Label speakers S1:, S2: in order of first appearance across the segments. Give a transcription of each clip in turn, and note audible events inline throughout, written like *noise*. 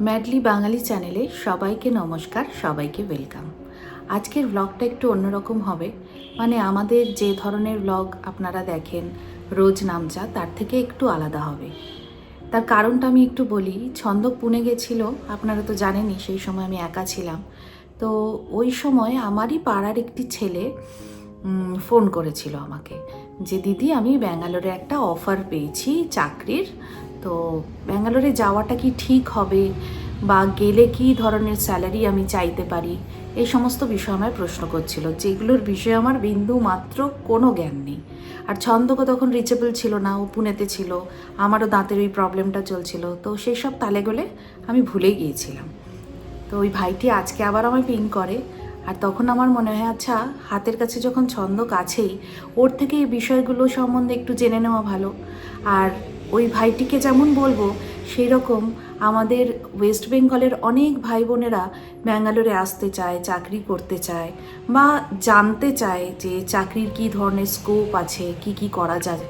S1: Madly বাঙালি চ্যানেলে সবাইকে নমস্কার, সবাইকে ওয়েলকাম। আজকের ব্লগটা একটু অন্যরকম হবে। মানে আমাদের যে ধরনের ব্লগ আপনারা দেখেন, রোজ নামচা তার থেকে একটু আলাদা হবে। তার কারণটা আমি একটু বলি ছন্দ পুনে গেছিল, আপনারা তো জানেনই, সেই সময় আমি একা ছিলাম। তো ওই সময় আমারই পাড়ার একটি ছেলে ফোন করেছিল আমাকে যে, দিদি, আমি ব্যাঙ্গালোরে একটা অফার পেয়েছি চাকরির তো ব্যাঙ্গালোরে যাওয়াটা কি ঠিক হবে? বা গেলে কি ধরনের স্যালারি আমি চাইতে পারি? এই সমস্ত বিষয় আমায় প্রশ্ন করছিল। যেগুলোর বিষয়ে আমার বিন্দু মাত্র কোনো জ্ঞান নেই। আর ছন্দকও তখন রিচেবল ছিল না, ও পুনেতে ছিল। আমারও দাঁতের ওই প্রবলেমটা চলছিল। তো সেই সব তালে গলে আমি ভুলে গিয়েছিলাম। তো ওই ভাইটি আজকে আবার আমায় পিং করে। আর তখন আমার মনে হয় আচ্ছা হাতের কাছে যখন ছন্দ কাছেই ওর থেকে এই বিষয়গুলো সম্বন্ধে একটু জেনে নেওয়া ভালো। আর ওই ভাইটিকে যেমন বলব সেই রকম আমাদের ওয়েস্ট বেঙ্গলের অনেক ভাই বোনেরা ব্যাঙ্গালোরে আসতে চায়, চাকরি করতে চায় বা জানতে চায় যে চাকরির কী ধরনের স্কোপ আছে, কি কি করা যায়।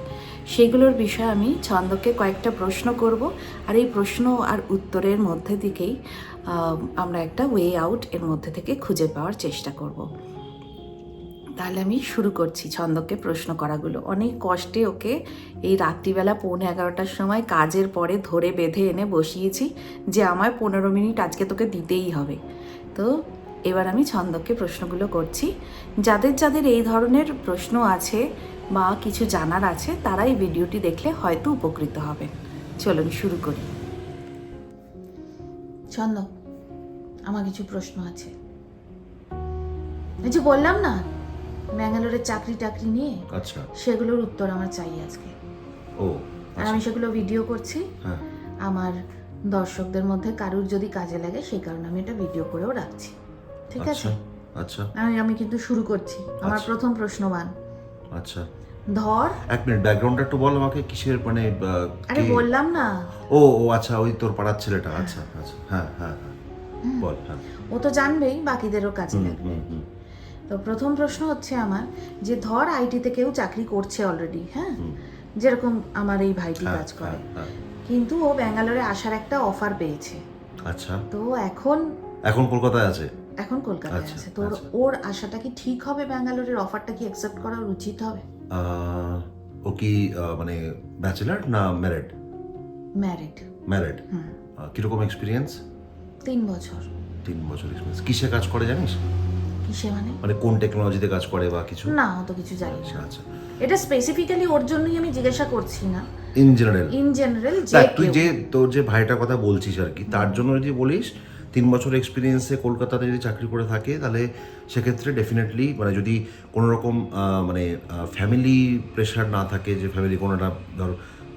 S1: সেগুলোর বিষয়ে আমি ছন্দকে কয়েকটা প্রশ্ন করব আর এই প্রশ্ন আর উত্তরের মধ্যে দিকেই আমরা একটা ওয়ে আউট এর মধ্যে থেকে খুঁজে পাওয়ার চেষ্টা করব। তাহলে আমি শুরু করছি ছন্দকে প্রশ্ন করাগুলো। অনেক কষ্টে ওকে এই রাত্রিবেলা পৌনে এগারোটার সময় কাজের পরে ধরে বেঁধে এনে বসিয়েছি যে আমায় পনেরো মিনিট আজকে তোকে দিতেই হবে। তো এবার আমি ছন্দকে প্রশ্নগুলো করছি। যাদের যাদের এই ধরনের প্রশ্ন আছে বা কিছু জানার আছে তারা এই ভিডিওটি দেখলে হয়তো উপকৃত হবেন চলুন শুরু করি। ছন্দ আমার কিছু প্রশ্ন আছে। যে বললাম না ব্যাঙ্গালোরের চাকরি টাকরি নিয়ে
S2: আচ্ছা।
S1: সেগুলোর উত্তর আমার চাই আজকে।
S2: ও
S1: আর
S2: আচ্ছা।
S1: আমি সেগুলো ভিডিও করছি।
S2: হ্যাঁ।
S1: আমার দর্শকদের মধ্যে কারুর যদি কাজে লাগে সেই কারণে আমি এটা ভিডিও করেও রাখছি। ঠিক আছে?
S2: আচ্ছা আচ্ছা।
S1: আমি আমি কিন্তু শুরু করছি। আমার
S2: আচ্ছা।
S1: প্রথম প্রশ্নমান
S2: আচ্ছা।
S1: ধর।
S2: এক মিনিট ব্যাকগ্রাউন্ডটা একটু বল আমাকে কিসের মানে
S1: আরে বললাম না।
S2: ও ও আচ্ছা ওই তোর পাড়ার ছেলেটা। আচ্ছা আচ্ছা। হ্যাঁ হ্যাঁ হ্যাঁ। বল হ্যাঁ।
S1: ও তো জানবেই বাকিদেরও কাজে লাগবে। তো প্রথম প্রশ্ন হচ্ছে আমার যে ধর আইটিতে কেউ চাকরি করছে অলরেডি হ্যাঁ? যেরকম আমার এই ভাইটি
S2: হ্যাঁ,
S1: কাজ করে।
S2: হ্যাঁ, হ্যাঁ।
S1: কিন্তু ও ব্যাঙ্গালোরে আসার একটা অফার পেয়েছে।
S2: আচ্ছা।
S1: তো এখন
S2: এখন কলকাতায় আছে?
S1: এখন কলকাতায়
S2: আচ্ছা,
S1: আছে। তোর
S2: আচ্ছা।
S1: ওর আশাটা কি ঠিক হবে ব্যাঙ্গালোরের অফারটা কি অ্যাকসেপ্ট করা উচিত হবে?
S2: ও কি মানে ব্যাচেলার না ম্যারেড
S1: ম্যারিড
S2: ম্যারেড কীরকম এক্সপিরিয়েন্স
S1: তিন বছর।
S2: তিন বছর এক্সপিরিয়েন্স কিসে কাজ করে জানিস?
S1: কিসে মানে?
S2: মানে কোন টেকনোলজিতে কাজ করে বা কিছু?
S1: না অত কিছু জানি
S2: আচ্ছা
S1: না।
S2: আচ্ছা
S1: এটা স্পেসিফিক্যালি ওর জন্যই আমি জিজ্ঞাসা করছি না।
S2: ইন জেনারেল
S1: ইন জেনারেল যে
S2: তুই যে তোর যে ভাইটার কথা বলছিস আর কি তার জন্য যদি বলিস তিন বছর এক্সপিরিয়েন্সে কলকাতাতে যদি চাকরি করে থাকে তাহলে সেক্ষেত্রে ডেফিনেটলি মানে যদি কোনো রকম মানে ফ্যামিলি প্রেশার না থাকে যে ফ্যামিলি কোনোটা ধর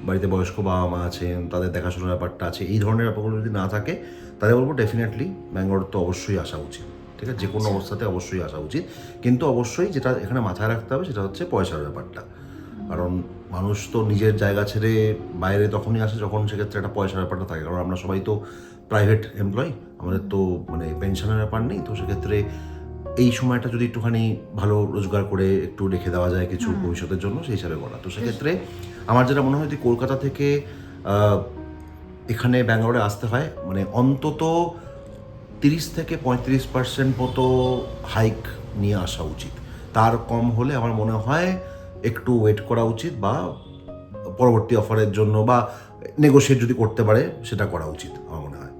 S2: বাড়িতে বয়স্ক বাবা মা আছেন তাদের দেখাশোনার ব্যাপারটা আছে এই ধরনের ব্যাপারগুলো যদি না থাকে তাহলে বলব ডেফিনেটলি ব্যাঙ্গালোর তো অবশ্যই আসা উচিত। ঠিক আছে যে কোনো
S1: আচ্ছা।
S2: অবস্থাতে অবশ্যই আসা উচিত। কিন্তু অবশ্যই যেটা এখানে মাথায় রাখতে হবে সেটা হচ্ছে পয়সার ব্যাপারটা। কারণ মানুষ তো নিজের জায়গা ছেড়ে বাইরে তখনই আসে যখন সেক্ষেত্রে একটা পয়সার ব্যাপারটা থাকে। কারণ আমরা সবাই তো প্রাইভেট এমপ্লয়ি আমাদের তো মানে পেনশনের ব্যাপার নেই। তো সেক্ষেত্রে এই সময়টা যদি একটুখানি ভালো রোজগার করে একটু রেখে দেওয়া যায় কিছু ভবিষ্যতের জন্য সেই হিসাবে করা। তো সেক্ষেত্রে আমার যেটা মনে হয় যে কলকাতা থেকে এখানে ব্যাঙ্গালোরে আসতে হয়। মানে অন্তত তিরিশ থেকে পঁয়ত্রিশ পার্সেন্ট মতো হাইক নিয়ে আসা উচিত। তার কম হলে আমার মনে হয় একটু ওয়েট করা উচিত বা পরবর্তী অফারের জন্য বা নেগোশিয়েট যদি করতে পারে সেটা করা উচিত আমার মনে হয়।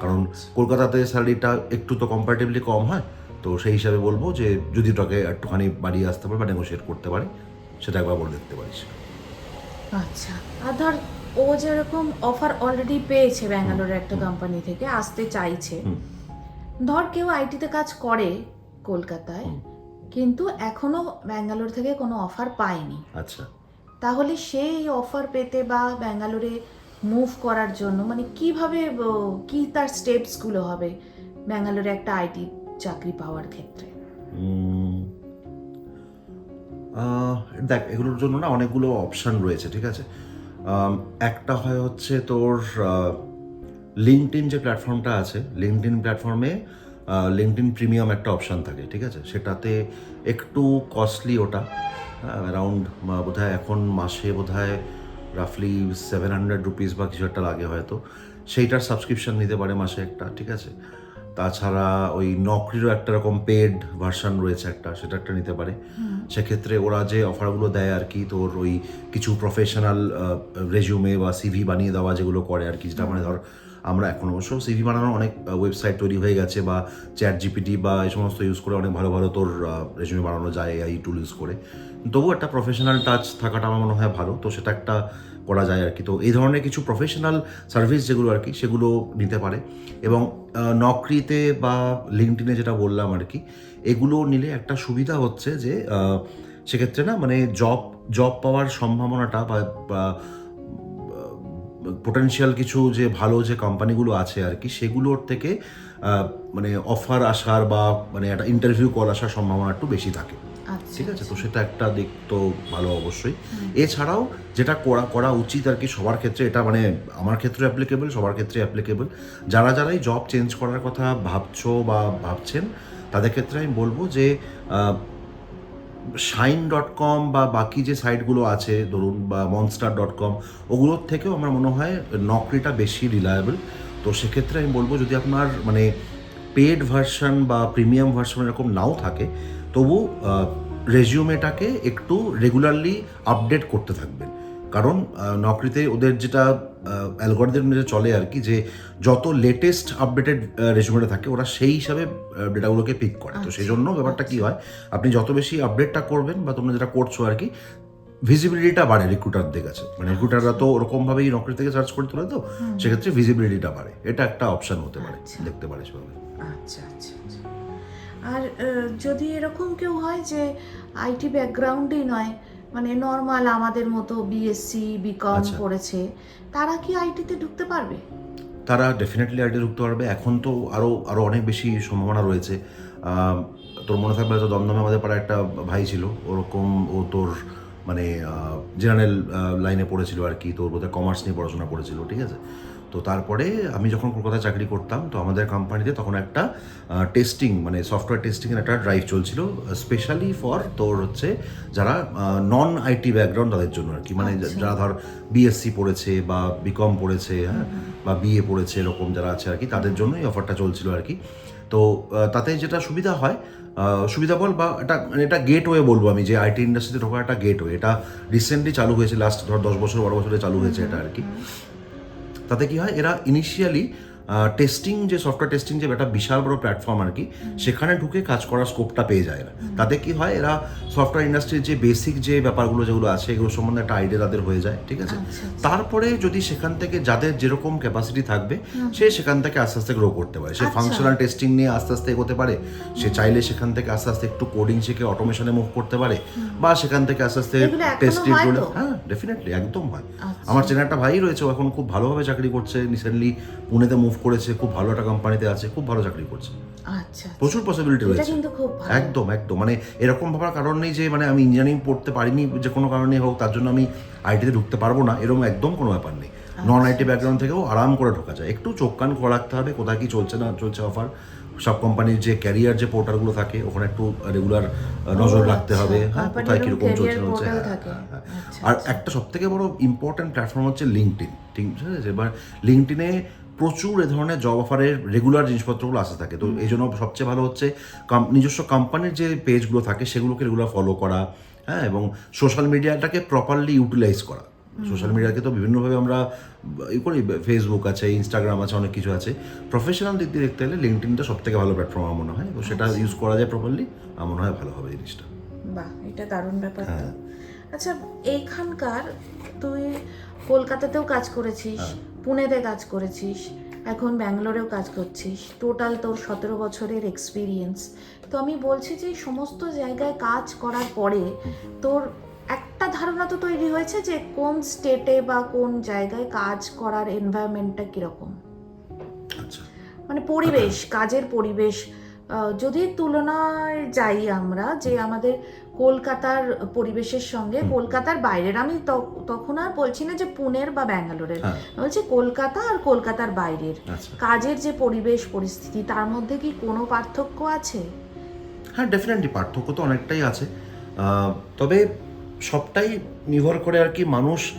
S2: কারণ কলকাতাতে স্যালারিটা একটু তো কম্পারেটিভলি কম হয় তো সেই হিসাবে বলব যে যদি ওটাকে একটুখানি বাড়িয়ে আসতে পারে বা নেগোশিয়েট করতে পারে সেটা একবার বলে দেখতে পারিস।
S1: আচ্ছা আর ধর ও যেরকম অফার অলরেডি পেয়েছে ব্যাঙ্গালোরের একটা কোম্পানি থেকে আসতে চাইছে। ধর কেউ আইটিতে কাজ করে কলকাতায় কিন্তু এখনও ব্যাঙ্গালোর থেকে কোনো অফার পায়নি।
S2: আচ্ছা।
S1: তাহলে সেই অফার পেতে বা ব্যাঙ্গালোরে মুভ করার জন্য মানে কীভাবে কি তার স্টেপসগুলো হবে ব্যাঙ্গালোরে একটা আইটি চাকরি পাওয়ার ক্ষেত্রে?
S2: দেখ এগুলোর জন্য না অনেকগুলো অপশান রয়েছে ঠিক আছে? একটা হয় হচ্ছে তোর লিঙ্কডিন যে প্ল্যাটফর্মটা আছে লিঙ্কডিন প্ল্যাটফর্মে লিঙ্কডিন প্রিমিয়াম একটা অপশান থাকে ঠিক আছে? সেটাতে একটু কস্টলি ওটা অ্যারাউন্ড বোধহয় এখন মাসে বোধহয় রাফলি সেভেন হান্ড্রেড রুপিস বা কিছু একটা লাগে হয়তো। সেইটার সাবস্ক্রিপশন নিতে পারে মাসে একটা ঠিক আছে? তাছাড়া ওই নকরিরও একটা রকম পেড ভার্সন রয়েছে একটা সেটা একটা নিতে পারে। সেক্ষেত্রে ওরা যে অফারগুলো দেয় আর কি তোর ওই কিছু প্রফেশনাল রেজিউমে বা সিভি বানিয়ে দেওয়া যেগুলো করে আর কি যেটা মানে ধর আমরা এখন অবশ্য সিভি বানানোর অনেক ওয়েবসাইট তৈরি হয়ে গেছে বা চ্যাট জিপিটি বা এই সমস্ত ইউজ করে অনেক ভালো ভালো তোর রেজিউমে বানানো যায় এই টুল ইউজ করে। তবু একটা প্রফেশনাল টাচ থাকাটা আমার মনে হয় ভালো, তো সেটা একটা করা যায় আর কি তো এই ধরনের কিছু প্রফেশনাল সার্ভিস যেগুলো আর কি সেগুলো নিতে পারে। এবং নকরিতে বা লিঙ্কডিনে যেটা বললাম আর কি এগুলো নিলে একটা সুবিধা হচ্ছে যে সেক্ষেত্রে না মানে জব জব পাওয়ার সম্ভাবনাটা বা পোটেনশিয়াল কিছু যে ভালো যে কোম্পানিগুলো আছে আর কি সেগুলোর থেকে মানে অফার আসার বা মানে একটা ইন্টারভিউ কল আসার সম্ভাবনা একটু বেশি থাকে।
S1: আচ্ছা
S2: ঠিক আছে? তো সেটা একটা দিক তো ভালো অবশ্যই। এছাড়াও যেটা করা করা উচিত আর কি সবার ক্ষেত্রে এটা মানে আমার ক্ষেত্রে অ্যাপ্লিকেবল সবার ক্ষেত্রে অ্যাপ্লিকেবল যারা যারাই জব চেঞ্জ করার কথা ভাবছ বা ভাবছেন তাদের ক্ষেত্রে আমি বলব যে শাইন ডট কম বা বাকি যে সাইটগুলো আছে, ধরুন, বা মনস্টার ডট কম ওগুলোর থেকেও আমার মনে হয় নকরিটা বেশি রিলায়েবল তো সেক্ষেত্রে আমি বলব, যদি আপনার মানে পেড ভার্সন বা প্রিমিয়াম ভার্সন এরকম নাও থাকে, তবু রেজিউমেটাকে একটু রেগুলারলি আপডেট করতে থাকবেন। কারণ নকরিতে ওদের যেটা অ্যালগোরিদম যেটা চলে আর কি যে যত লেটেস্ট আপডেটেড রেজিউমেটা থাকে ওরা সেই হিসাবে ডেটাগুলোকে পিক করে। তো সেই জন্য ব্যাপারটা কি হয় আপনি যত বেশি আপডেটটা করবেন বা তোমরা যেটা করছ আর কি ভিজিবিলিটিটা বাড়ে রিক্রুটারদের কাছে। মানে রিক্রুটাররা তো ওরকমভাবেই নকরি থেকে সার্চ করে তোলে তো সেক্ষেত্রে ভিজিবিলিটিটা বাড়ে। এটা একটা অপশান হতে পারে
S1: আচ্ছা।
S2: দেখতে পারে সেভাবে।
S1: আচ্ছা আচ্ছা আচ্ছা। আর যদি এরকম কেউ হয় যে আইটি ব্যাকগ্রাউন্ডই নয় মানে নর্মাল আমাদের মতো বিএসসি বিকম
S2: আচ্ছা।
S1: পড়েছে তারা কি আইটিতে ঢুকতে পারবে?
S2: তারা ডেফিনেটলি আইডি ঢুকতে পারবে। এখন তো আরও আরও অনেক বেশি সম্ভাবনা রয়েছে। তোর মনে থাকবে হয়তো দমদমে আমাদের পাড়ায় একটা ভাই ছিল ওরকম ও তোর মানে জেনারেল লাইনে পড়েছিল আর কি তোর বোধহয় কমার্স নিয়ে পড়াশোনা করেছিল ঠিক আছে? তো তারপরে আমি যখন কলকাতায় চাকরি করতাম তো আমাদের কোম্পানিতে তখন একটা টেস্টিং মানে সফটওয়্যার টেস্টিংয়ের একটা ড্রাইভ চলছিল স্পেশালি ফর তোর হচ্ছে যারা নন আইটি ব্যাকগ্রাউন্ড তাদের জন্য আর কি। মানে
S1: আচ্ছা।
S2: যারা ধর বিএসসি পড়েছে বা বিকম পড়েছে হ্যাঁ বা বিএ পড়েছে এরকম যারা আছে আর কি তাদের জন্যই অফারটা চলছিল আর কি। তো তাতে যেটা সুবিধা হয় সুবিধা বল বা এটা মানে এটা গেটওয়ে বলব আমি যে আইটি ইন্ডাস্ট্রিতে ঢোকার একটা গেটওয়ে এটা রিসেন্টলি চালু হয়েছে লাস্ট ধর দশ বছর বারো বছরে চালু হয়েছে এটা আর কি। তাতে কি হয়? এরা ইনিশিয়ালি টেস্টিং যে সফটওয়্যার টেস্টিং যে একটা বিশাল বড় প্ল্যাটফর্ম আর কি সেখানে ঢুকে কাজ করার স্কোপটা পেয়ে যায় না তাতে কি হয় এরা সফটওয়্যার ইন্ডাস্ট্রির যে বেসিক যে ব্যাপারগুলো যেগুলো আছে এগুলো সম্বন্ধে একটা আইডিয়া তাদের হয়ে যায় ঠিক আছে?
S1: আচ্ছা,
S2: তারপরে যদি সেখান থেকে যাদের যেরকম ক্যাপাসিটি থাকবে সে সেখান থেকে আস্তে আস্তে গ্রো করতে পারে। সে
S1: আচ্ছা।
S2: ফাংশনাল টেস্টিং নিয়ে আস্তে আস্তে এগোতে পারে সে চাইলে সেখান থেকে আস্তে আস্তে একটু কোডিং শিখে অটোমেশনে মুভ করতে পারে বা সেখান থেকে আস্তে আস্তে টেস্ট
S1: হয়?
S2: হ্যাঁ ডেফিনেটলি একদম হয়।
S1: আচ্ছা।
S2: আমার চেনা একটা ভাই রয়েছে ও এখন খুব ভালোভাবে চাকরি করছে রিসেন্টলি পুনেতে মুভ করেছে খুব ভালো একটা কোম্পানিতে আছে খুব ভালো চাকরি করছে।
S1: আচ্ছা
S2: প্রচুর পসিবিলিটি রয়েছে। একদম একদম। মানে এরকম ভাবার কারণ নেই যে মানে আমি ইঞ্জিনিয়ারিং পড়তে পারিনি যে কোনো কারণে হোক তার জন্য আমি আইটিতে ঢুকতে পারব না এরকম একদম কোনো ব্যাপার নেই। নন আইটি ব্যাকগ্রাউন্ড থেকেও আরাম করে ঢোকা যায়। একটু চোখ কান খোলা রাখতে হবে কোথায় কি চলছে না চলছে অফার সব কোম্পানির যে ক্যারিয়ার যে পোর্টালগুলো থাকে ওখানে একটু রেগুলার নজর রাখতে
S1: আচ্ছা,
S2: হবে হ্যাঁ কোথায় কীরকম চলছে না চলছে হ্যাঁ। হ্যাঁ, হ্যাঁ।
S1: আচ্ছা,
S2: আর
S1: আচ্ছা।
S2: একটা সব থেকে বড় ইম্পর্টেন্ট প্ল্যাটফর্ম হচ্ছে লিঙ্কডিন ঠিক আছে? এবার লিঙ্কডিনে প্রচুর এ ধরনের জব অফারের রেগুলার জিনিসপত্রগুলো আসতে থাকে। তো এই জন্য সবচেয়ে ভালো হচ্ছে নিজস্ব কোম্পানির যে পেজগুলো থাকে সেগুলোকে রেগুলার ফলো করা হ্যাঁ এবং সোশ্যাল মিডিয়াটাকে প্রপারলি ইউটিলাইজ করা। সোশ্যাল মিডিয়াকে তো বিভিন্নভাবে আমরা ই করি ফেসবুক আছে ইনস্টাগ্রাম আছে অনেক কিছু আছে। প্রফেশনাল দিক দিয়ে দেখতে গেলে লিঙ্কডিনটা সব থেকে ভালো প্ল্যাটফর্ম আমার মনে হয় তো সেটা ইউজ করা যায় প্রপারলি আমার মনে হয় ভালো হবে জিনিসটা।
S1: বাহ এটা দারুণ ব্যাপার
S2: হ্যাঁ।
S1: আচ্ছা এইখানকার তুই কলকাতাতেও কাজ করেছিস
S2: হ্যাঁ।
S1: পুনেতে কাজ করেছিস এখন ব্যাঙ্গালোরেও কাজ করছিস টোটাল তোর সতেরো বছরের এক্সপিরিয়েন্স তো আমি বলছি যে সমস্ত জায়গায় কাজ করার পরে তোর একটা ধারণা তো তৈরি হয়েছে যে কোন স্টেটে বা কোন জায়গায় কাজ করার এনভায়রনমেন্টটা কীরকম?
S2: আচ্ছা।
S1: মানে পরিবেশ কাজের পরিবেশ যদি তুলনায় যাই আমরা যে আমাদের কলকাতার পরিবেশের সঙ্গে কলকাতার বাইরের। আমি তখন আর বলছি না যে পুনের বা ব্যাঙ্গালোরের।
S2: হ্যাঁ।
S1: বলছি কলকাতা আর কলকাতার বাইরের।
S2: আচ্ছা।
S1: কাজের যে পরিবেশ পরিস্থিতি তার মধ্যে কি কোনো পার্থক্য আছে?
S2: হ্যাঁ ডেফিনেটলি পার্থক্য তো অনেকটাই আছে। তবে সবটাই নির্ভর করে আর কি মানুষ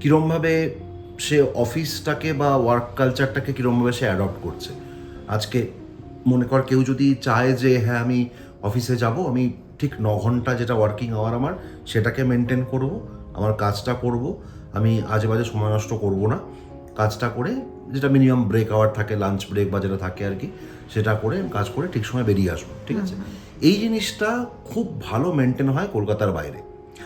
S2: কীরমভাবে সে অফিসটাকে বা ওয়ার্ক কালচারটাকে কীরমভাবে সে অ্যাডপ্ট করছে। আজকে মনে কর কেউ যদি চায় যে হ্যাঁ আমি অফিসে যাব আমি ঠিক ন ঘণ্টা যেটা ওয়ার্কিং আওয়ার আমার সেটাকে মেনটেন করব আমার কাজটা করব। আমি আজে বাজে সময় নষ্ট করব না। কাজটা করে যেটা মিনিমাম ব্রেক আওয়ার থাকে লাঞ্চ ব্রেক বা যেটা থাকে আর কি সেটা করে কাজ করে ঠিক সময় বেরিয়ে আসব ঠিক আছে? এই জিনিসটা খুব ভালো মেনটেন হয় কলকাতার বাইরে।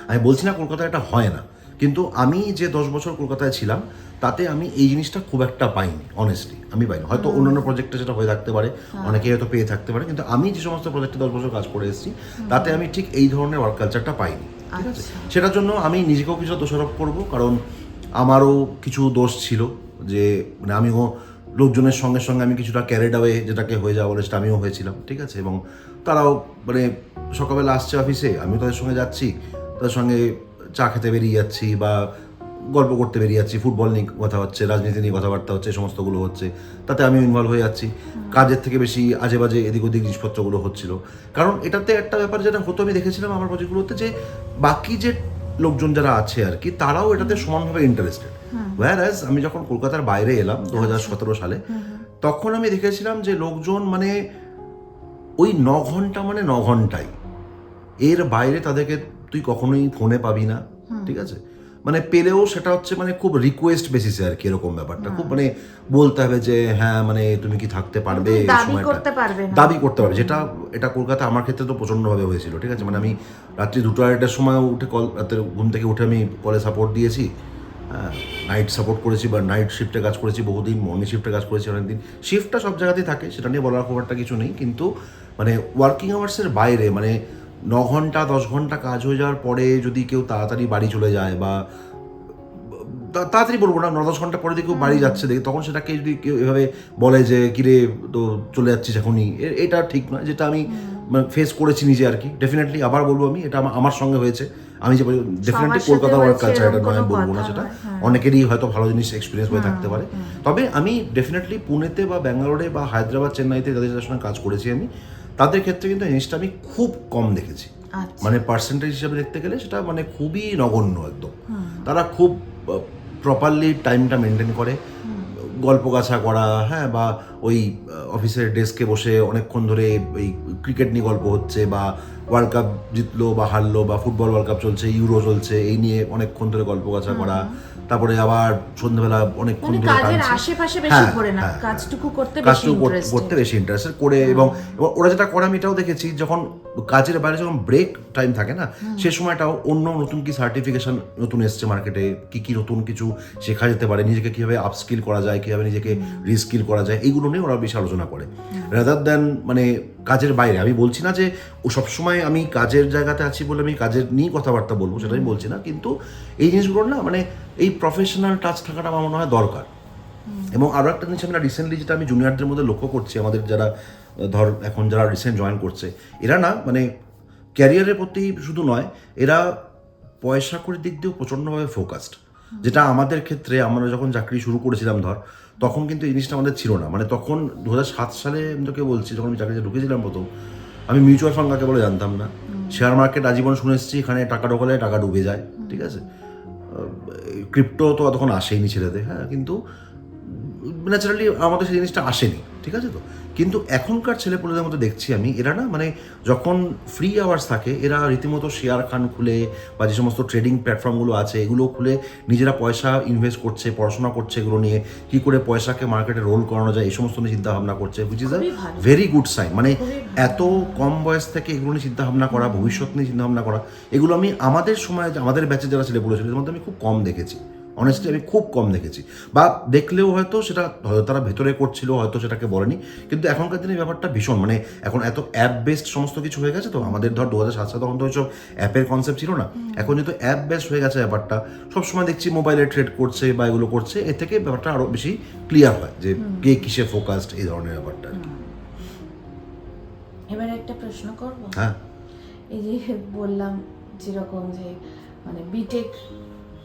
S2: আমি বলছি না কলকাতায় এটা হয় না। কিন্তু আমি যে দশ বছর কলকাতায় ছিলাম তাতে আমি এই জিনিসটা খুব একটা পাইনি অনেস্টলি আমি পাইনি। হয়তো অন্যান্য প্রজেক্টে যেটা হয়ে থাকতে পারে অনেকেই হয়তো পেয়ে থাকতে পারে কিন্তু আমি যে সমস্ত প্রজেক্টে দশ বছর কাজ করে এসেছি তাতে আমি ঠিক এই ধরনের ওয়ার্ক কালচারটা পাইনি ঠিক আছে?
S1: আচ্ছা।
S2: সেটার জন্য আমি নিজেকেও কিছু দোষারোপ করব কারণ আমারও কিছু দোষ ছিল যে মানে আমিও লোকজনের সঙ্গে সঙ্গে আমি কিছুটা ক্যারেড অ্যাওয়ে যেটাকে হয়ে যাওয়া বলে সেটা আমিও হয়েছিলাম ঠিক আছে? এবং তারাও মানে সকালবেলা আসছে অফিসে আমিও তাদের সঙ্গে যাচ্ছি তাদের সঙ্গে চা খেতে বেরিয়ে যাচ্ছি বা গল্প করতে বেরিয়ে যাচ্ছি ফুটবল নিয়ে কথা হচ্ছে রাজনীতি নিয়ে কথাবার্তা হচ্ছে সমস্তগুলো হচ্ছে তাতে আমিও ইনভলভ হয়ে যাচ্ছি। কাজের থেকে বেশি আজে বাজে এদিক ওদিক জিনিসপত্রগুলো হচ্ছিল। কারণ এটাতে একটা ব্যাপার যেটা হতো আমি দেখেছিলাম আমার প্রজেক্টগুলোতে যে বাকি যে লোকজন যারা আছে আর কি তারাও এটাতে সমানভাবে ইন্টারেস্টেড ওয়ার অ্যাজ আমি যখন কলকাতার বাইরে এলাম দু হাজার সতেরো সালে তখন আমি দেখেছিলাম যে লোকজন মানে ওই ন ঘণ্টা মানে ন ঘন্টাই এর বাইরে তাদেরকে তুই কখনোই ফোনে পাবি না ঠিক আছে? মানে পেলেও সেটা হচ্ছে মানে খুব রিকোয়েস্ট বেসিসে আর কি এরকম ব্যাপারটা। খুব মানে বলতে হবে যে হ্যাঁ মানে তুমি কি থাকতে পারবে
S1: দাবি করতে পারবে
S2: দাবি করতে পারবে। যেটা এটা কলকাতা আমার ক্ষেত্রে তো প্রচণ্ডভাবে হয়েছিল ঠিক আছে? মানে আমি রাত্রি দুটো আড়াইটার সময় উঠে কল রাতের ঘুম থেকে উঠে আমি কলে সাপোর্ট দিয়েছি। নাইট সাপোর্ট করেছি বা নাইট শিফটে কাজ করেছি বহুদিন মর্নিং শিফটে কাজ করেছি অনেকদিন। শিফটটা সব জায়গাতেই থাকে সেটা নিয়ে বলার খুব একটা কিছু নেই। কিন্তু মানে ওয়ার্কিং আওয়ার্সের বাইরে মানে ন ঘণ্টা দশ ঘণ্টা কাজ হয়ে যাওয়ার পরে যদি কেউ তাড়াতাড়ি বাড়ি চলে যায় বা তাড়াতাড়ি বলব না ন দশ ঘণ্টা পরে যদি কেউ বাড়ি যাচ্ছে দেখে তখন সেটাকে যদি কেউ এভাবে বলে যে কিরে তো চলে যাচ্ছিস এখনই। এটা ঠিক নয়। যেটা আমি ফেস করেছি নিজে আর কি। ডেফিনেটলি আবার বলব আমি এটা আমার- সঙ্গে হয়েছে। আমি যে ডেফিনেটলি কলকাতা ওয়ার্ক কালচার এটা নয় বলব না সেটা।
S1: হ্যাঁ।
S2: অনেকেরই হয়তো ভালো জিনিস এক্সপিরিয়েন্স হয়ে থাকতে পারে। তবে আমি ডেফিনেটলি পুনেতে বা ব্যাঙ্গালোরে বা হায়দ্রাবাদ চেন্নাইতে যাদের যাদের সঙ্গে কাজ করেছি আমি তাদের ক্ষেত্রে কিন্তু জিনিসটা আমি খুব কম দেখেছি।
S1: আচ্ছা।
S2: মানে পার্সেন্টেজ হিসাবে দেখতে গেলে সেটা মানে খুবই নগণ্য একদম। তারা খুব প্রপারলি টাইমটা মেনটেন করে। গল্প গাছা করা হ্যাঁ বা ওই অফিসের ডেস্কে বসে অনেকক্ষণ ধরে ওই ক্রিকেট নিয়ে গল্প হচ্ছে বা ওয়ার্ল্ড কাপ জিতলো বা হারলো বা ফুটবল ওয়ার্ল্ড কাপ চলছে ইউরো চলছে এই নিয়ে অনেকক্ষণ ধরে গল্প গাছা করা তারপরে আবার সন্ধ্যেবেলা অনেকক্ষণ
S1: মানে
S2: ধরে
S1: কাজের আশেপাশে বেশি
S2: হ্যাঁ,
S1: ঘোরে না
S2: হ্যাঁ,
S1: কাজটুকু করতে বেশি
S2: কাজটুকু
S1: ইন্টারেস্ট
S2: করতে বেশি ইন্টারেস্টেড করে এবং এবং ওরা যেটা করে আমি এটাও দেখেছি যখন কাজের বাইরে যখন ব্রেক টাইম থাকে না সে সময়টাও অন্য নতুন কি সার্টিফিকেশন নতুন এসছে মার্কেটে কি কি নতুন কিছু শেখা যেতে পারে নিজেকে কীভাবে আপস্কিল করা যায় কীভাবে নিজেকে রিস্কিল করা যায় এইগুলো নিয়ে ওরা বেশি আলোচনা করে। রাদার দেন মানে কাজের বাইরে আমি বলছি না যে ও সবসময় আমি কাজের জায়গাতে আছি বলে আমি কাজের নিয়েই কথাবার্তা বলব সেটা আমি বলছি না কিন্তু এই জিনিসগুলো না মানে এই প্রফেশনাল টাচ থাকাটা আমার মনে হয় দরকার। এবং আরও একটা জিনিস আমরা রিসেন্টলি যেটা আমি জুনিয়রদের মধ্যে লক্ষ্য করছি আমাদের যারা ধর এখন যারা রিসেন্ট জয়েন করছে এরা না মানে ক্যারিয়ারের প্রতি শুধু নয় এরা পয়সা করে দিক দিয়েও প্রচণ্ডভাবে ফোকাসড যেটা আমাদের ক্ষেত্রে আমরা যখন চাকরি শুরু করেছিলাম ধর তখন কিন্তু এই জিনিসটা আমাদের ছিল না। মানে তখন দু সাত সালে আমি তোকে বলছি যখন আমি চাকরিতে ঢুকেছিলাম প্রথম আমি মিউচুয়াল ফান্ড কাকে বলে জানতাম না। শেয়ার মার্কেট আজীবন শুনে এসেছি এখানে টাকা ঢোকালে টাকা ডুবে যায় ঠিক আছে? ক্রিপ্টো তো তখন আসেইনি ছেলেদের হ্যাঁ কিন্তু ন্যাচারালি আমাদের সেই জিনিসটা আসেনি, ঠিক আছে তো? কিন্তু এখনকার ছেলেপুলেদের মধ্যে দেখছি আমি এরা না মানে যখন ফ্রি আওয়ার্স থাকে এরা রীতিমতো শেয়ার খান খুলে বা যে সমস্ত ট্রেডিং প্ল্যাটফর্মগুলো আছে এগুলো খুলে নিজেরা পয়সা ইনভেস্ট করছে পড়াশোনা করছে এগুলো নিয়ে কি করে পয়সাকে মার্কেটে রোল করানো যায় এই সমস্ত নিয়ে চিন্তা ভাবনা করছে which is a very good sign মানে এত কম বয়স থেকে এগুলো নিয়ে চিন্তা ভাবনা করা ভবিষ্যৎ নিয়ে চিন্তা ভাবনা করা এগুলো আমি আমাদের সময় আমাদের ব্যাচে যারা ছেলেপুলে ছিল এদের মধ্যে আমি খুব কম দেখেছি। অনেস্টলি আমি খুব কম দেখেছি। বা দেখলেও হয়তো সেটা হয়তো তারা ভেতরে করছিল হয়তো সেটাকে বলেনি। কিন্তু এখনকার দিনে ব্যাপারটা ভীষণ। মানে এখন এত অ্যাপ বেসড সমস্ত কিছু হয়ে গেছে তো আমাদের ধর দু হাজার সাত সালে তখন তো ওইসব অ্যাপের কনসেপ্ট ছিল না। এখন যেহেতু অ্যাপ বেসড হয়ে গেছে ব্যাপারটা সবসময় দেখছি মোবাইলে ট্রেড করছে বা এগুলো করছে এর থেকে ব্যাপারটা আরও বেশি ক্লিয়ার হয় যে কে কিসে ফোকাসড এই ধরনের ব্যাপারটা।
S1: এবার একটা প্রশ্ন করব?
S2: হ্যাঁ।
S1: এই যে বললাম যেরকম যে মানে বিটেক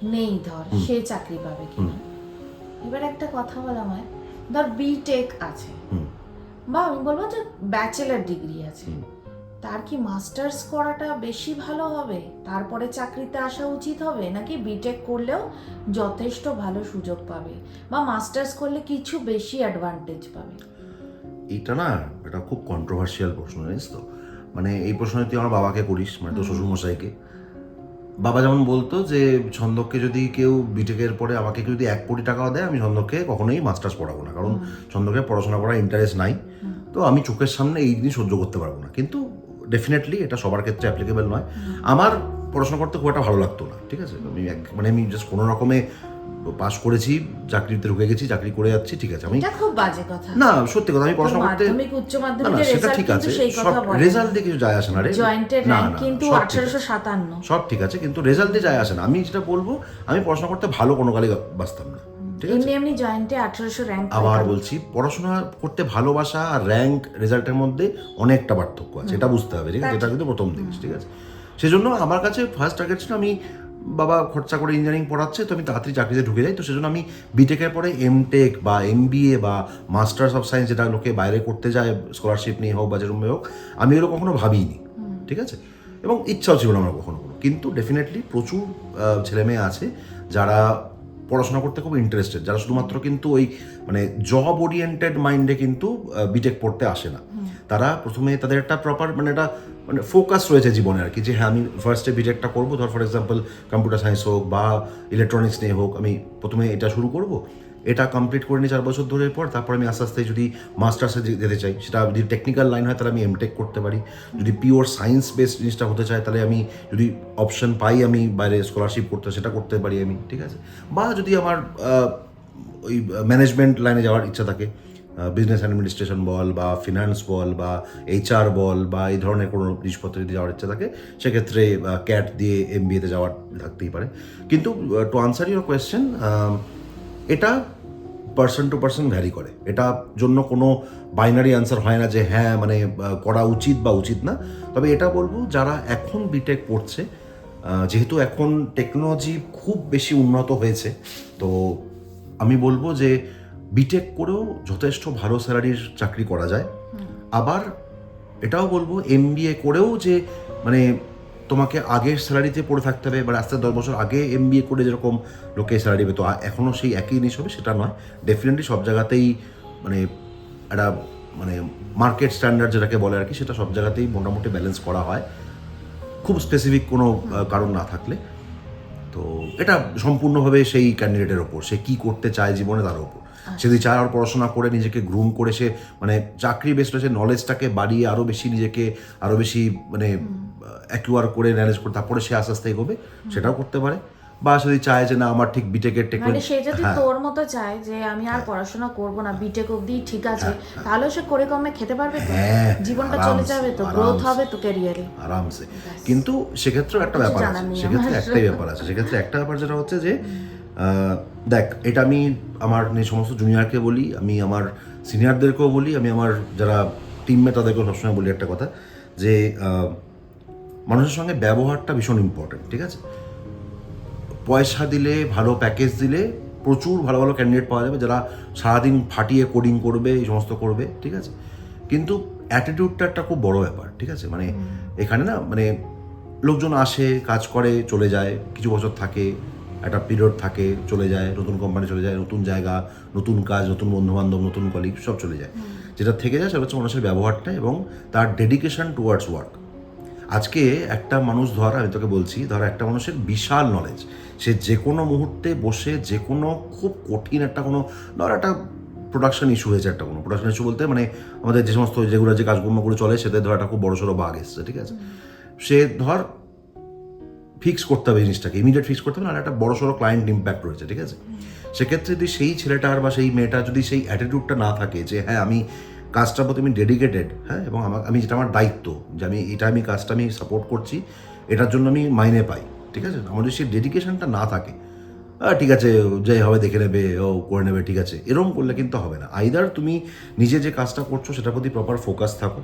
S1: নেই ধর সে চাকরি পাবে কিনা। এবার একটা কথা বলা হয় ধর বিটেক আছে। বা আমি বলব যে ব্যাচেলার ডিগ্রি আছে। তার কি মাস্টার্স করাটা বেশি ভালো হবে? তারপরে চাকরিতে আসা উচিত হবে? নাকি বিটেক করলেও যথেষ্ট ভালো সুযোগ পাবে? বা মাস্টার্স করলে কিছু বেশি অ্যাডভান্টেজ পাবে?
S2: এটা না এটা খুব কন্ট্রোভার্সিয়াল প্রশ্ন জানিস তো? মানে এই প্রশ্ন তুই আমার বাবাকে করিস মানে তোর শ্বশুরমশাইকে। বাবা যেমন বলতো যে ছন্দককে যদি কেউ বিটেকের পরে আমাকে কেউ যদি এক কোটি টাকাও দেয় আমি ছন্দককে কখনোই মাস্টার্স পড়াবো না। কারণ ছন্দকে পড়াশোনা করার ইন্টারেস্ট নাই। তো আমি চোখের সামনে এই জিনিস সহ্য করতে পারব না। কিন্তু ডেফিনেটলি এটা সবার ক্ষেত্রে অ্যাপ্লিকেবল নয়। আমার পড়াশোনা করতে খুব একটা ভালো লাগতো না ঠিক আছে? আমি এক- মানে আমি জাস্ট কোনো রকমে পাশ করেছি চাকরিতে ঢুকে গেছি চাকরি করে যাচ্ছি ঠিক আছে আমি
S1: এটা খুব বাজে কথা।
S2: না সত্যি কথা আমি পড়াশোনা করতে
S1: মাধ্যমিক উচ্চ মাধ্যমিকের
S2: সেটা ঠিক আছে সব রেজাল্ট কিছু যায় আসে না রে।
S1: জয়েন্টের র্যাঙ্ক কিন্তু
S2: সব ঠিক
S1: আঠারোশো সাতান্ন।
S2: সব ঠিক আছে কিন্তু রেজাল্টে যায় আসে না। আমি যেটা বলব আমি পড়াশোনা করতে ভালো কোনো কালে বাঁচতাম না ঠিক আছে?
S1: এমনি এমনি জয়েন্টে আঠারোশো র্যাঙ্ক
S2: আবার বলছি পড়াশোনা করতে ভালোবাসা আর র্যাঙ্ক রেজাল্টের মধ্যে অনেকটা পার্থক্য আছে এটা বুঝতে হবে ঠিক আছে? এটা কিন্তু প্রথম জিনিস ঠিক আছে? সেজন্য আমার কাছে ফার্স্ট টার্গেট ছিল আমি বাবা খরচা করে ইঞ্জিনিয়ারিং পড়াচ্ছে তো আমি তাড়াতাড়ি চাকরিতে ঢুকে যাই। তো সেজন্য আমি বিটেকের পরে এমটেক বা এমবিএ বা মাস্টার্স অফ সায়েন্স যেটা লোকে বাইরে করতে যায় স্কলারশিপ নিয়ে হোক বা যেরকম হোক আমি এগুলো কখনো ভাবিনি। ঠিক আছে? এবং ইচ্ছাও ছিল না আমার কখনো কোনো। কিন্তু ডেফিনেটলি প্রচুর ছেলে মেয়ে আছে যারা পড়াশোনা করতে খুব ইন্টারেস্টেড যারা শুধুমাত্র কিন্তু ওই মানে জব ওরিয়েন্টেড মাইন্ডে কিন্তু বিটেক পড়তে আসে না। তারা প্রথমে তাদের একটা প্রপার মানে একটা মানে ফোকাস রয়েছে জীবনে আর কি। যে হ্যাঁ আমি ফার্স্টে বিটেকটা করব, ধর ফর এক্সাম্পল কম্পিউটার সায়েন্স হোক বা ইলেকট্রনিক্স নিয়ে হোক, আমি প্রথমে এটা শুরু করব, এটা কমপ্লিট করে নিই চার বছর ধরে পর তারপর আমি আস্তে আস্তে যদি মাস্টার্সে যেতে চাই, সেটা যদি টেকনিক্যাল লাইন হয় তাহলে আমি এমটেক করতে পারি। যদি পিওর সায়েন্স বেসড জিনিসটা হতে চায় তাহলে আমি যদি অপশন পাই আমি বাইরে স্কলারশিপ করতে, সেটা করতে পারি আমি, ঠিক আছে? বা যদি আমার ওই ম্যানেজমেন্ট লাইনে যাওয়ার ইচ্ছা থাকে বিজনেস অ্যাডমিনিস্ট্রেশন বল বা ফিনান্স বল বা এইচআর বল বা এই ধরনের কোনো জিনিসপত্র যদি যাওয়ার ইচ্ছা থাকে, সেক্ষেত্রে ক্যাট দিয়ে এম বিএতে যাওয়ার থাকতেই পারে। কিন্তু টু আনসার ইউর কোয়েশ্চেন এটা পার্সন টু পার্সন ভ্যারি করে। এটা জন্য কোনো বাইনারি আনসার হয় না যে হ্যাঁ মানে করা উচিত বা উচিত না। তবে এটা বলব, যারা এখন বিটেক পড়ছে যেহেতু এখন টেকনোলজি খুব বেশি উন্নত হয়েছে, তো আমি বলব যে বিটেক করেও যথেষ্ট ভালো স্যালারির চাকরি করা যায়। আবার এটাও বলব এম করেও যে মানে তোমাকে আগের স্যালারিতে পড়ে থাকতে হবে এবার আস্তে দশ বছর আগে এম করে যেরকম লোকে স্যালারি পেতো এখনও সেই একই জিনিস হবে সেটা নয়। ডেফিনেটলি সব জায়গাতেই মানে একটা মানে মার্কেট স্ট্যান্ডার্ড যেটাকে বলে আর কি সেটা সব জায়গাতেই মোটামুটি ব্যালেন্স করা হয়। খুব স্পেসিফিক কোনো কারণ না থাকলে। তো এটা সম্পূর্ণভাবে সেই ক্যান্ডিডেটের ওপর সে কি করতে চায় জীবনে তার ওপর। সে যদি চায় আর পড়াশোনা করে নিজেকে গ্রুম করে সে মানে চাকরি বেসড সে নলেজটাকে বাড়িয়ে আরও বেশি নিজেকে আরও বেশি মানে অ্যাকুয়ার করে ম্যানেজ করে তারপরে সে আস্তে আস্তে এগোবে সেটাও করতে পারে। বা যদি চায় যে না আমার ঠিক বিটেকের
S1: মানে সে যদি
S2: হ্যাঁ।
S1: তোর মতো চায় যে আমি আর পড়াশোনা করব না বিটেক অবধি ঠিক আছে। তাহলে সে করে কমে খেতে পারবে তো?
S2: হ্যাঁ,
S1: জীবনটা চলে যাবে তো গ্রোথ হবে তো ক্যারিয়ারে
S2: আরামসে। কিন্তু সেক্ষেত্রেও একটা ব্যাপার আছে। সেক্ষেত্রে একটাই ব্যাপার আছে। সেক্ষেত্রে একটা ব্যাপার যেটা হচ্ছে যে দেখ এটা আমি আমার সমস্ত জুনিয়রকে বলি আমি আমার সিনিয়রদেরকেও বলি আমি আমার যারা টিমমেট তাদেরকেও সবসময় বলি একটা কথা যে মানুষের সঙ্গে ব্যবহারটা ভীষণ ইম্পর্টেন্ট ঠিক আছে? পয়সা দিলে ভালো প্যাকেজ দিলে প্রচুর ভালো ভালো ক্যান্ডিডেট পাওয়া যাবে যারা সারাদিন ফাটিয়ে কোডিং করবে এই সমস্ত করবে ঠিক আছে? কিন্তু অ্যাটিটিউডটা একটা খুব বড় ব্যাপার ঠিক আছে? মানে এখানে না মানে লোকজন আসে কাজ করে চলে যায় কিছু বছর থাকে একটা পিরিয়ড থাকে চলে যায় নতুন কোম্পানি চলে যায় নতুন জায়গা নতুন কাজ নতুন বন্ধুবান্ধব নতুন কলিগ সব চলে যায়। যেটা থেকে যায় সেটা হচ্ছে মানুষের ব্যবহারটা এবং তার ডেডিকেশন টুয়ার্ডস ওয়ার্ক আজকে একটা মানুষ ধর আমি তোকে বলছি ধর একটা মানুষের বিশাল নলেজ সে যে কোনো মুহূর্তে বসে যে কোনো খুব কঠিন একটা কোনো ধর একটা প্রোডাকশন ইস্যু হয়েছে একটা কোনো। প্রোডাকশন ইস্যু বলতে মানে আমাদের যে সমস্ত যেগুলো যে কাজকর্মগুলো চলে সেটা ধর একটা খুব বড় সড়ো বাঘ এসছে ঠিক আছে? সে ধর ফিক্স করতে হবে জিনিসটাকে ইমিডিয়েট ফিক্স করতে হবে না একটা বড় সড়ো ক্লায়েন্ট ইম্প্যাক্ট রয়েছে, ঠিক আছে? সেক্ষেত্রে যদি সেই ছেলেটার বা সেই মেয়েটার যদি সেই অ্যাটিটিউডটা না থাকে যে হ্যাঁ আমি কাজটার প্রতি আমি ডেডিকেটেড হ্যাঁ এবং আমার, আমি যেটা আমার দায়িত্ব, যে আমি, এটা আমি, কাজটা আমি সাপোর্ট করছি, এটার জন্য আমি মাইনে পাই ঠিক আছে? আমার যদি সেই ডেডিকেশনটা না থাকে ঠিক আছে, যাই হবে, দেখে নেবে, ও করে নেবে, ঠিক আছে এরকম করলে কিন্তু হবে না। আইদার তুমি নিজে যে কাজটা করছ, সেটার প্রতি প্রপার ফোকাস থাকো,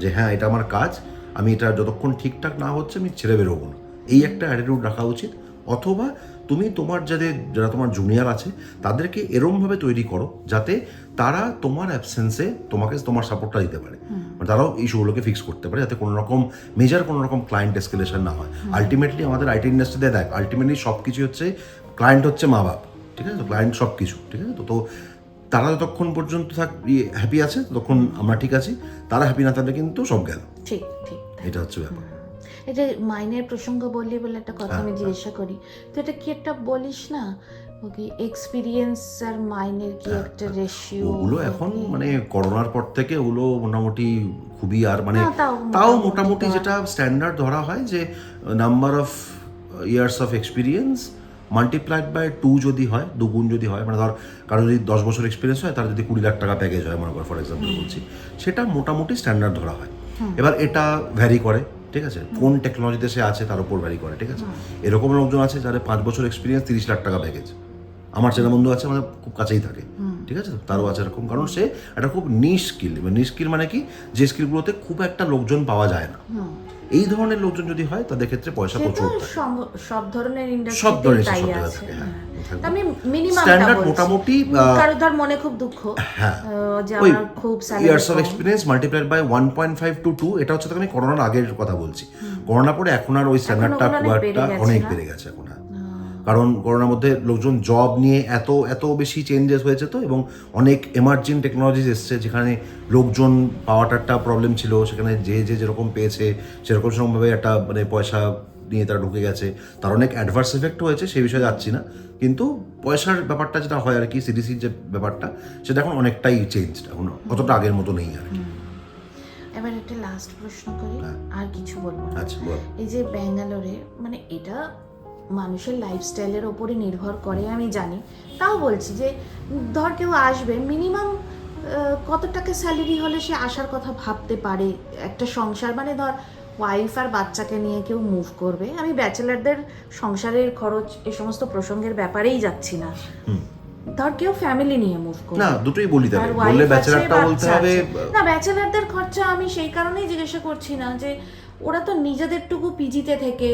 S2: যে হ্যাঁ এটা আমার কাজ, আমি এটা যতক্ষণ ঠিকঠাক না হচ্ছে, আমি ছেড়ে বেরোবো না এই একটা অ্যাটিটিউড রাখা উচিত। অথবা তুমি তোমার যাদের যারা তোমার জুনিয়র আছে তাদেরকে এরমভাবে তৈরি করো যাতে তারা তোমার অ্যাবসেন্সে তোমাকে তোমার সাপোর্টটা দিতে পারে। মানে তারাও ইস্যুগুলোকে ফিক্স করতে পারে যাতে কোনো রকম মেজার কোনো রকম ক্লায়েন্ট এসকেলেশন না হয়। আলটিমেটলি আমাদের আইটি ইন্ডাস্ট্রিতে দেখ আলটিমেটলি সব কিছু হচ্ছে ক্লায়েন্ট হচ্ছে মা বাপ ঠিক আছে? তো ক্লায়েন্ট সব কিছু ঠিক আছে? তো তো তারা যতক্ষণ পর্যন্ত থাক হ্যাপি আছে ততক্ষণ আমরা ঠিক আছি। তারা হ্যাপি না থাকলে কিন্তু সব গেল।
S1: ঠিক ঠিক।
S2: এটা হচ্ছে ব্যাপার।
S1: এই যে মাইনের প্রসঙ্গ বললি বলে একটা কথা আমি জিজ্ঞাসা করি। তো এটা কি একটা বলিস না? ও কি এক্সপিরিয়েন্স আর মাইনের কি একটা রেশিও
S2: ওগুলো এখন মানে করোনার পর থেকে ওগুলো মোটামুটি খুবই আর মানে
S1: তাও মোটামুটি
S2: যেটা স্ট্যান্ডার্ড ধরা হয় যে number of years of experience multiplied by two যদি হয় দুগুণ যদি হয় মানে ধর কারও যদি দশ বছর এক্সপিরিয়েন্স হয় তার যদি কুড়ি লাখ টাকা প্যাকেজ হয় মনে কর ফর এক্সাম্পল বলছি। সেটা মোটামুটি স্ট্যান্ডার্ড ধরা হয়। এবার এটা ভ্যারি করে। ঠিক আছে? কোন টেকনোলজিতে সে আছে তার উপর ভ্যারি করে ঠিক আছে? এরকম লোকজন আছে যাদের পাঁচ বছর এক্সপিরিয়েন্স তিরিশ লাখ টাকা প্যাকেজ আমার চেনা বন্ধু আছে আমাদের খুব কাছেই থাকে। ঠিক আছে তারও আছে এরকম। কারণ সে একটা খুব নিশ স্কিল মানে কি? যে স্কিলগুলোতে খুব একটা লোকজন পাওয়া যায় না। এই ধরনের লোকজন যদি হয় তাদের ক্ষেত্রে পয়সা প্রচুর থাকে।
S1: সব ধরনের
S2: সব ধরনের থাকে, হ্যাঁ। থাকবে।
S1: আমি
S2: Standard
S1: বলছি।
S2: মোটামুটি,
S1: কারও ধর মনে খুব দুঃখ
S2: হ্যাঁ।
S1: যে আমার খুব
S2: years of experience multiplied by one point five to two এটা হচ্ছে আমি করোনার আগের কথা বলছি। করোনা পরে এখন আর ওই স্ট্যান্ডার্ডটা খুব একটা অনেক বেড়ে গেছে এখন কারণ করোনার মধ্যে লোকজন জব নিয়ে এত এত বেশি চেঞ্জেস হয়েছে তো এবং অনেক এমার্জিং টেকনোলজিস এসছে যেখানে লোকজন পাওয়াটা একটা প্রবলেম ছিল সেখানে যে যে যেরকম পেয়েছে সেরকম সেরকমভাবে একটা মানে পয়সা নিয়ে তারা ঢুকে গেছে। তার অনেক অ্যাডভার্স এফেক্ট হয়েছে সেই বিষয়ে যাচ্ছি না। কিন্তু পয়সার ব্যাপারটা যেটা হয় আর কি সিডিসির যে ব্যাপারটা সেটা এখন অনেকটাই চেঞ্জ এখন অতটা আগের মতো নেই আর কি।
S1: এবার একটা লাস্ট প্রশ্ন করি
S2: হ্যাঁ।
S1: আর কিছু বলব না।
S2: আচ্ছা
S1: এই যে ব্যাঙ্গালোরে মানে এটা মানুষের লাইফস্টাইলের ওপরে নির্ভর করে আমি জানি। তাও বলছি যে ধর কেউ আসবে মিনিমাম কত টাকা স্যালারি হলে সে আসার কথা ভাবতে পারে? একটা সংসার মানে ধর ওয়াইফ আর বাচ্চাকে নিয়ে কেউ মুভ করবে? আমি ব্যাচেলারদের সংসারের খরচ এ সমস্ত প্রসঙ্গের ব্যাপারেই যাচ্ছি না। ধর কেউ ফ্যামিলি নিয়ে মুভ করবে।
S2: না দুটোই বলি
S1: দেবে
S2: বললে ব্যাচেলারটা বলতে হবে
S1: না ব্যাচেলারদের খরচা আমি সেই কারণেই জিজ্ঞাসা করছি না যে ওরা তো নিজেদেরটুকু পিজিতে থেকে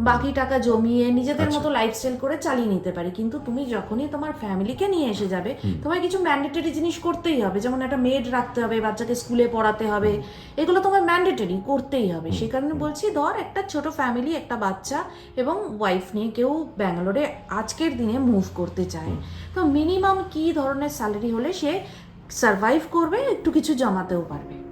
S1: বাকি টাকা জমিয়ে নিজেদের
S2: আচ্ছা।
S1: মতো লাইফস্টাইল করে চালিয়ে নিতে পারে। কিন্তু তুমি যখনই তোমার ফ্যামিলিকে নিয়ে এসে যাবে তোমায় কিছু ম্যান্ডেটরি জিনিস করতেই হবে। যেমন একটা মেড রাখতে হবে বাচ্চাকে স্কুলে পড়াতে হবে। এগুলো তোমার ম্যান্ডেটরি করতেই হবে। সেই কারণে বলছি ধর একটা ছোট ফ্যামিলি একটা বাচ্চা এবং ওয়াইফ নিয়ে কেউ ব্যাঙ্গালোরে আজকের দিনে মুভ করতে চায়। তো মিনিমাম কি ধরনের স্যালারি হলে সে সারভাইভ করবে? একটু কিছু জমাতেও পারবে।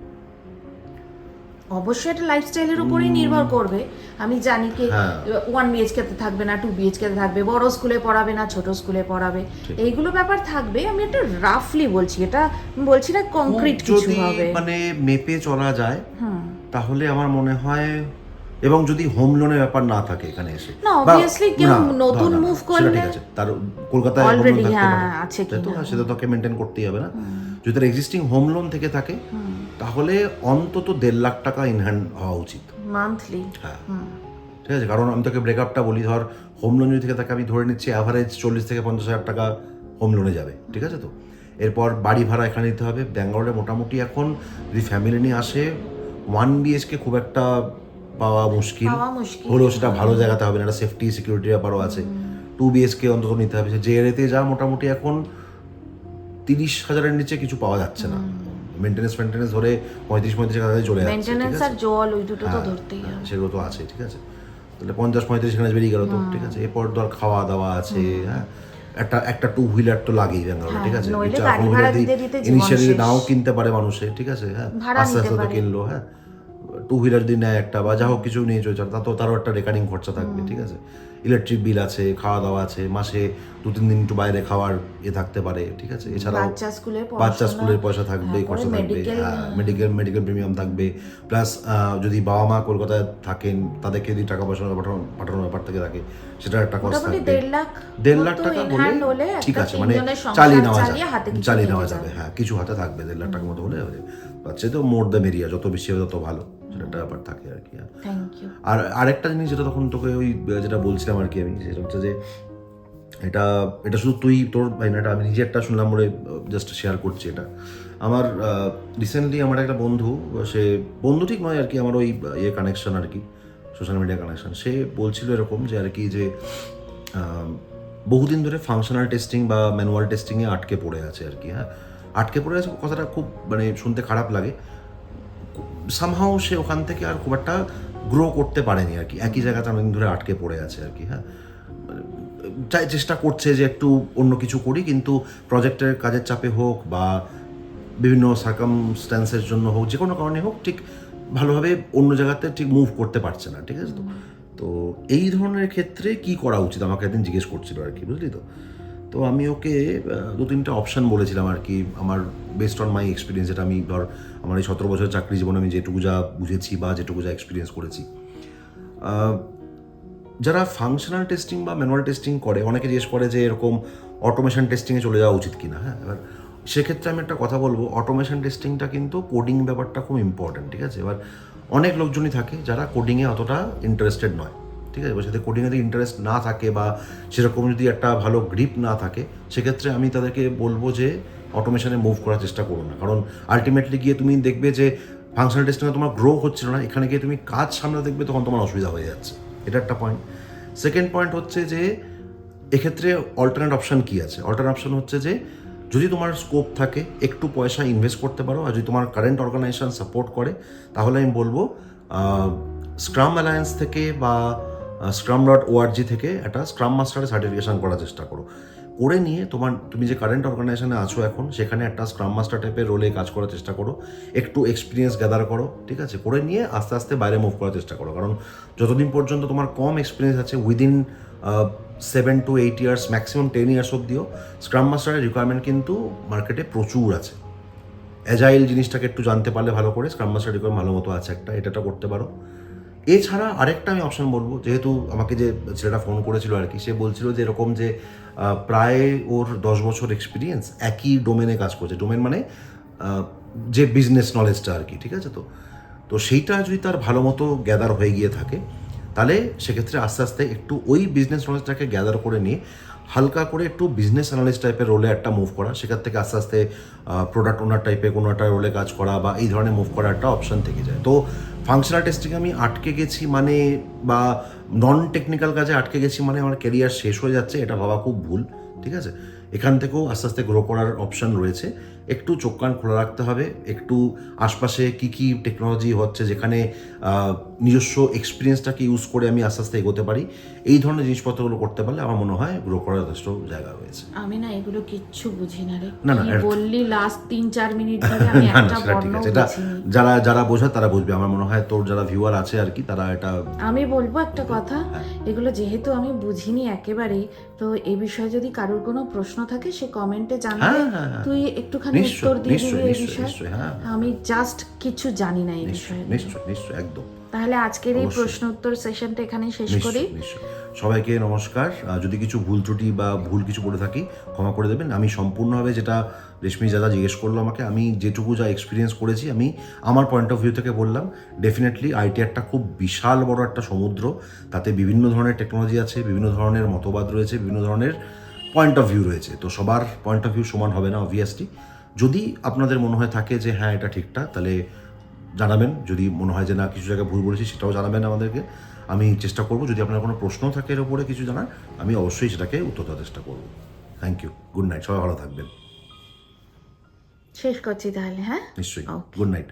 S1: অবশ্যই এটা লাইফস্টাইলের উপরেই নির্ভর করবে। আমি জানি কি
S2: হ্যাঁ।
S1: ওয়ান বিএইচকে তে থাকবে না টু বিএইচকে তে থাকবে বড় স্কুলে পড়াবে না ছোট স্কুলে পড়াবে। এইগুলো ব্যাপার থাকবে আমি এটা রাফলি বলছি এটা বলছি না কংক্রিট কিছু হবে।
S2: মানে মেপে চলা যায় তাহলে আমার মনে হয় এবং যদি হোম লোনের ব্যাপার না থাকে এখানে এসে
S1: না, obviously কেউ নতুন
S2: সেটা
S1: করলে-
S2: ঠিক আছে তার কলকাতায় থাকতে
S1: হ্যাঁ। আছে
S2: তাই তো। হ্যাঁ, সেটা তোকে মেনটেন করতেই হবে না। যদি তার এক্সিস্টিং হোম লোন থেকে থাকে তাহলে অন্তত দেড় লাখ টাকা ইনহ্যান্ড হওয়া উচিত।
S1: মান্থলি
S2: হ্যাঁ। ঠিক আছে কারণ আমি তোকে ব্রেকআপটা বলি ধর হোম লোন যদি থেকে তাকে আমি ধরে নিচ্ছি অ্যাভারেজ চল্লিশ থেকে পঞ্চাশ হাজার টাকা হোম লোনে যাবে ঠিক আছে তো? এরপর বাড়ি ভাড়া এখানে দিতে হবে ব্যাঙ্গালোরে মোটামুটি এখন যদি ফ্যামিলি নিয়ে আসে ওয়ান বিএইচকে খুব একটা পাওয়া মুশকিল।
S1: পাওয়া মুশকিল।
S2: হলেও সেটা ভালো জায়গাতে হবে না একটা সেফটি সিকিউরিটি ব্যাপারও আছে। টু বিএসকে অন্তত নিতে হবে যে এরিয়াতে যা মোটামুটি এখন তিরিশ হাজারের নিচে কিছু পাওয়া যাচ্ছে না। মেনটেন্স মেনটেন্স ধরে পঁয়ত্রিশ পঁয়ত্রিশ হাজারে চলে যাচ্ছে ঠিক
S1: আর জল ওই দুটো তো
S2: হ্যাঁ,
S1: ধরতেই
S2: হ্যাঁ,
S1: হবে।
S2: সেগুলো তো আছে ঠিক আছে? তাহলে পঞ্চাশ পঁয়ত্রিশ এখানে বেরিয়ে গেল তো ঠিক আছে? এরপর ধর খাওয়া দাওয়া আছে হ্যাঁ? একটা একটা টু হুইলার তো লাগেই ব্যাঙ্গালোরে
S1: হ্যাঁ,
S2: ঠিক আছে? চার
S1: শেষ।
S2: নাও কিনতে পারে মানুষে ঠিক আছে? হ্যাঁ আস্তে আস্তে তো কিনলো হ্যাঁ? টু হুইলার দিয়ে নেয় একটা বা যা হোক কিছু নিয়ে চলছে তা তো তারও একটা রেকারিং খরচা থাকবে ঠিক আছে? ইলেকট্রিক বিল আছে খাওয়া দাওয়া আছে মাসে দু তিন দিন একটু বাইরে খাওয়ার এ থাকতে পারে ঠিক আছে? এছাড়াও
S1: বাচ্চা স্কুলের
S2: পয়সা থাকবে খরচা থাকবে হ্যাঁ মেডিকেল মেডিকেল প্রিমিয়াম থাকবে প্লাস যদি বাবা মা কলকাতায় থাকেন তাদেরকে যদি টাকা পয়সা পাঠানো পাঠানোর ব্যাপার থেকে থাকে সেটা একটা খরচ থাকবে।
S1: দেড় লাখ
S2: টাকা বলে ঠিক আছে মানে চালিয়ে নেওয়া যাবে চালিয়ে নেওয়া যাবে হ্যাঁ কিছু হাতে থাকবে দেড় লাখ টাকা মতো হলে হবে বাচ্চা তো মোর দ্য মেরিয়া যত বেশি হবে তত ভালো। সেটা একটা ব্যাপার থাকে আর কি হ্যাঁ। আর আরেকটা জিনিস যেটা তখন তোকে ওই যেটা বলছিলাম আর কি আমি সেটা হচ্ছে যে এটা এটা শুধু তুই তোর এটা আমি নিজে একটা শুনলাম বলে জাস্ট শেয়ার করছি এটা। আমার রিসেন্টলি আমার একটা বন্ধু সে বন্ধু ঠিক নয় আর কি আমার ওই ইয়ে কানেকশন আর কি সোশ্যাল মিডিয়া কানেকশন সে বলছিল এরকম যে আর কি যে বহুদিন ধরে ফাংশনাল টেস্টিং বা ম্যানুয়াল টেস্টিংয়ে আটকে পড়ে আছে আর কি হ্যাঁ। আটকে পড়ে আছে কথাটা খুব মানে শুনতে খারাপ লাগে। সামহাও সে ওখান থেকে আর খুব একটা গ্রো করতে পারেনি আর কি। একই জায়গাতে অনেকদিন ধরে আটকে পড়ে আছে আর কি হ্যাঁ। চাই চেষ্টা করছে যে একটু অন্য কিছু করি, কিন্তু প্রজেক্টের কাজের চাপে হোক বা বিভিন্ন সার্কামস্ট্যান্সের জন্য হোক, যে কোনো কারণে হোক, ঠিক ভালোভাবে অন্য জায়গাতে ঠিক মুভ করতে পারছে না, ঠিক আছে তো? তো এই ধরনের ক্ষেত্রে কি করা উচিত? আমাকে একদিন জিজ্ঞেস করছিল আর কি, বুঝলি তো? তো আমি ওকে দু তিনটা অপশান বলেছিলাম আর কি, আমার বেস্ট অন মাই এক্সপিরিয়েন্স যেটা আমি ধর আমার এই সতেরো বছর চাকরি জীবনে আমি যেটুকু যা বুঝেছি বা যেটুকু যা এক্সপিরিয়েন্স করেছি। যারা ফাংশনাল টেস্টিং বা ম্যানুয়াল টেস্টিং করে, অনেকে জিজ্ঞেস করে যে এরকম অটোমেশন টেস্টিংয়ে চলে যাওয়া উচিত কিনা হ্যাঁ? এবার সেক্ষেত্রে আমি একটা কথা বলব অটোমেশন টেস্টিংটা কিন্তু কোডিং ব্যাপারটা খুব ইম্পর্টেন্ট ঠিক আছে? এবার অনেক লোকজনই থাকে যারা কোডিংয়ে অতটা ইন্টারেস্টেড নয়, ঠিক আছে? সাথে কোডিংয়ে যদি ইন্টারেস্ট না থাকে বা সেরকম যদি একটা ভালো গ্রিপ না থাকে, সেক্ষেত্রে আমি তাদেরকে বলব যে অটোমেশনে মুভ করার চেষ্টা করো না। কারণ আলটিমেটলি গিয়ে তুমি দেখবে যে ফাংশনাল টেস্টিংয়ে তোমার গ্রো হচ্ছিল না, এখানে গিয়ে তুমি কাজ সামনে দেখবে তখন তোমার অসুবিধা হয়ে যাচ্ছে। এটা একটা পয়েন্ট সেকেন্ড পয়েন্ট হচ্ছে যে এক্ষেত্রে অল্টারনেট অপশান কী আছে? অল্টারনেট অপশান হচ্ছে যে যদি তোমার স্কোপ থাকে, একটু পয়সা ইনভেস্ট করতে পারো আর যদি তোমার কারেন্ট অর্গানাইজেশন সাপোর্ট করে, তাহলে আমি বলব স্ক্রাম অ্যালায়েন্স থেকে বা স্ক্রাম ডট ওআরজি থেকে একটা স্ক্রাম মাস্টারের সার্টিফিকেশন করার চেষ্টা করো। করে নিয়ে তোমার, তুমি যে কারেন্ট অর্গানাইজেশনে আছো এখন, সেখানে একটা স্ক্রাম মাস্টার টাইপের রোলে কাজ করার চেষ্টা করো, একটু এক্সপিরিয়েন্স গ্যাদার করো, ঠিক আছে? করে নিয়ে আস্তে আস্তে বাইরে মুভ করার চেষ্টা করো। কারণ যতদিন পর্যন্ত তোমার কম এক্সপিরিয়েন্স আছে within seven to eight years maximum ten years অব্দিও scrum মাস্টারের রিকোয়ারমেন্ট কিন্তু মার্কেটে প্রচুর আছে। অ্যাজাইল জিনিসটাকে একটু জানতে পারলে ভালো করে স্ক্রাম মাস্টার রিকোয়ার ভালো মতো আছে একটা, এটাটা করতে পারো। এছাড়া আরেকটা আমি অপশন বলব, যেহেতু আমাকে যে ছেলেটা ফোন করেছিল আর কি, সে বলছিল যে এরকম যে প্রায় ওর দশ বছর এক্সপিরিয়েন্স একই ডোমেনে কাজ করছে। ডোমেন মানে যে বিজনেস নলেজটা আর কি, ঠিক আছে তো? তো সেইটা যদি তার ভালো মতো গ্যাদার হয়ে গিয়ে থাকে, তাহলে সেক্ষেত্রে আস্তে আস্তে একটু ওই বিজনেস নলেজটাকে গ্যাদার করে নিয়ে, হালকা করে একটু বিজনেস অ্যানালিস্ট টাইপের রোলে একটা মুভ করা। সেখান থেকে আস্তে আস্তে প্রোডাক্ট ওনার টাইপের কোনো একটা রোলে কাজ করা বা এই ধরনের মুভ করার একটা অপশন থেকে যায়। তো ফাংশনাল টেস্টিং আমি আটকে গেছি মানে বা নন টেকনিক্যাল কাজে আটকে গেছি মানে আমার কেরিয়ার শেষ হয়ে যাচ্ছে, এটা ভাবা খুব ভুল, ঠিক আছে? এখান থেকেও আস্তে আস্তে গ্রো করার অপশান রয়েছে। একটু চোখ কান খোলা রাখতে হবে একটু আশপাশে কি কি টেকনোলজি হচ্ছে যেখানে নিজস্ব এক্সপিরিয়েন্সটাকে ইউজ করে আমি আস্তে আস্তে এগোতে পারি এই ধরনের জিনিসপত্রগুলো করতে পারলে আমার মনে হয় গ্রো করার যথেষ্ট জায়গা রয়েছে।
S1: আমি না এগুলো কিচ্ছু বুঝি না রে।
S2: না, না,
S1: বললি লাস্ট তিন চার মিনিট *laughs* ধরে আমি একটা
S2: ঠিক আছে। এটা যারা যারা বোঝে তারা বুঝবে। আমার মনে হয় তোর যারা ভিউয়ার আছে আর কি তারা এটা
S1: আমি বলব একটা কথা
S2: হ্যাঁ।
S1: এগুলো যেহেতু আমি বুঝিনি একেবারেই তো এই বিষয়ে যদি কারোর কোনো প্রশ্ন থাকে সে কমেন্টে জানাবে।
S2: হ্যাঁ, হ্যাঁ।
S1: তুই একটুখানি
S2: নিশ্চয়
S1: উত্তর দিয়ে দিবি এই বিষয়ে?
S2: হ্যাঁ।
S1: আমি জাস্ট কিছু জানি না এই বিষয়ে।
S2: নিশ্চয় নিশ্চয় একদম।
S1: তাহলে আজকের এই প্রশ্ন উত্তর সেশনটা এখানে শেষ করি।
S2: সবাইকে নমস্কার। যদি কিছু ভুল ত্রুটি বা ভুল কিছু করে থাকি ক্ষমা করে দেবেন। আমি সম্পূর্ণভাবে যেটা রেশমি দাদা জিজ্ঞেস করল আমাকে আমি যেটুকু যা এক্সপিরিয়েন্স করেছি আমি আমার পয়েন্ট অফ ভিউ থেকে বললাম। ডেফিনেটলি আইটি একটা খুব বিশাল বড় একটা সমুদ্র। তাতে বিভিন্ন ধরনের টেকনোলজি আছে বিভিন্ন ধরনের মতবাদ রয়েছে বিভিন্ন ধরনের পয়েন্ট অফ ভিউ রয়েছে। তো সবার পয়েন্ট অফ ভিউ সমান হবে না অবভিয়াসলি যদি আপনাদের মনে হয় থাকে যে হ্যাঁ এটা ঠিকঠাক তাহলে জানাবেন। যদি মনে হয় যে না কিছু জায়গায় ভুল বলেছি সেটাও জানাবেন আমাদেরকে। আমি চেষ্টা করব যদি আপনার কোনো প্রশ্ন থাকে এর উপরে কিছু জানার আমি অবশ্যই সেটাকে উত্তর দেওয়ার চেষ্টা করব। থ্যাংক ইউ গুড নাইট সবাই ভালো থাকবেন।
S1: শেষ করছি তাহলে হ্যাঁ?
S2: নিশ্চয়ই. Good night